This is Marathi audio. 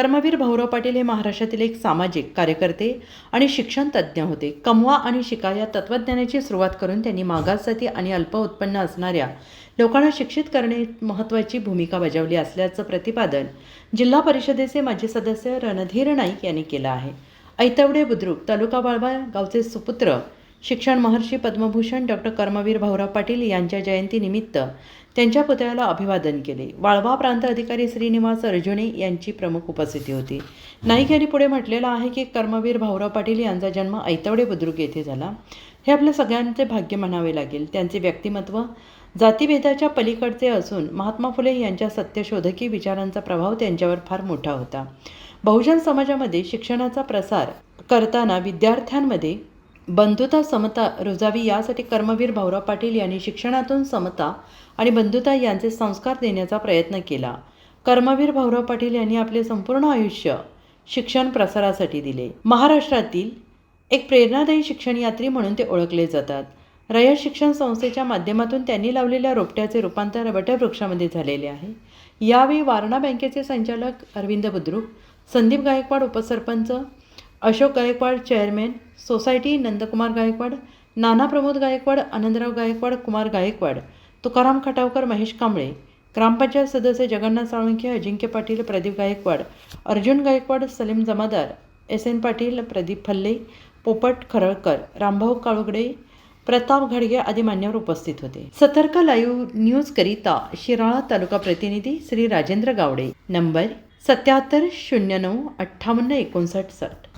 कर्मवीर भाऊराव पाटील हे महाराष्ट्रातील एक सामाजिक कार्यकर्ते आणि शिक्षण तज्ज्ञ होते. कमवा आणि शिका या तत्त्वज्ञानाची सुरुवात करून त्यांनी मागास जाती आणि अल्प उत्पन्न असणाऱ्या लोकांना शिक्षित करणे महत्त्वाची भूमिका बजावली असल्याचं प्रतिपादन जिल्हा परिषदेचे माजी सदस्य रणधीर नाईक यांनी केलं आहे. ऐतवडे बुद्रुक तालुका बाळबा गावचे सुपुत्र शिक्षण महर्षी पद्मभूषण डॉक्टर कर्मवीर भाऊराव पाटील यांच्या जयंतीनिमित्त त्यांच्या पुतळ्याला अभिवादन केले. वाळवा प्रांत अधिकारी श्रीनिवास अर्जुने यांची प्रमुख उपस्थिती होती. नाईक यांनी पुढे म्हटलेलं आहे की कर्मवीर भाऊराव पाटील यांचा जन्म ऐतवडे बुद्रुक येथे झाला. हे आपल्या सगळ्यांचे भाग्य म्हणावे लागेल. त्यांचे व्यक्तिमत्व जातीभेदाच्या पलीकडचे असून महात्मा फुले यांच्या सत्यशोधकी विचारांचा प्रभाव त्यांच्यावर फार मोठा होता. बहुजन समाजामध्ये शिक्षणाचा प्रसार करताना विद्यार्थ्यांमध्ये बंधुता समता रुजावी यासाठी कर्मवीर भाऊराव पाटील यांनी शिक्षणातून समता आणि बंधुता यांचे संस्कार देण्याचा प्रयत्न केला. कर्मवीर भाऊराव पाटील यांनी आपले संपूर्ण आयुष्य शिक्षण प्रसारासाठी दिले. महाराष्ट्रातील एक प्रेरणादायी शिक्षण यात्री म्हणून ते ओळखले जातात. रयत शिक्षण संस्थेच्या माध्यमातून त्यांनी लावलेल्या रोपट्याचे रूपांतर वटवृक्षामध्ये झालेले आहे. यावेळी वारणा बँकेचे संचालक अरविंद बुद्रुक संदीप गायकवाड उपसरपंच अशोक गायकवाड चेअरमॅन सोसायटी नंदकुमार गायकवाड नाना प्रमोद गायकवाड आनंदराव गायकवाड कुमार गायकवाड तुकाराम खटावकर महेश कांबळे ग्रामपंचायत सदस्य जगन्नाथ साळुंखे अजिंक्य पाटील प्रदीप गायकवाड अर्जुन गायकवाड सलीम जमादार एस एन पाटील प्रदीप फल्ले पोपट खरळकर रामभाऊ काळुगडे प्रताप घडगे आदी मान्यवर उपस्थित होते. सतर्क लाईव्ह न्यूज करिता शिराळा तालुका प्रतिनिधी श्री राजेंद्र गावडे. नंबर सत्याहत्तर शून्य नऊ अठ्ठावन्न एकोणसाठ साठ.